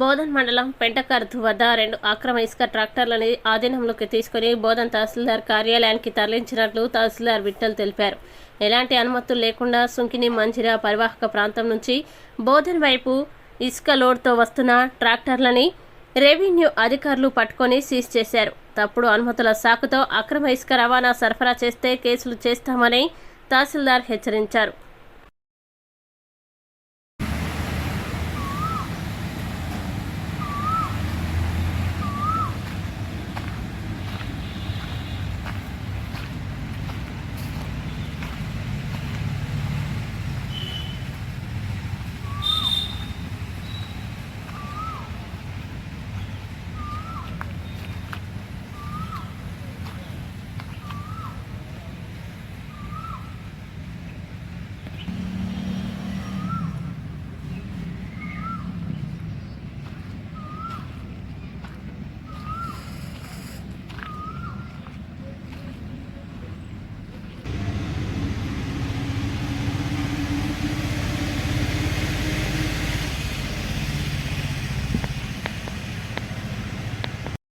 బోధన్ మండలం పెంటకర్తు వద్ద రెండు అక్రమ ఇసుక ట్రాక్టర్లని ఆధీనంలోకి తీసుకుని బోధన్ తహసీల్దార్ కార్యాలయానికి తరలించినట్లు తహసీల్దార్ విఠల్ తెలిపారు. ఎలాంటి అనుమతులు లేకుండా సుంకిని మంజిరా పరివాహక ప్రాంతం నుంచి బోధన్ వైపు ఇసుక లోడ్తో వస్తున్న ట్రాక్టర్లని రెవెన్యూ అధికారులు పట్టుకొని సీజ్ చేశారు. తప్పుడు అనుమతుల సాకుతో అక్రమ ఇసుక రవాణా సరఫరా చేస్తే కేసులు చేస్తామని తహసీల్దార్ హెచ్చరించారు.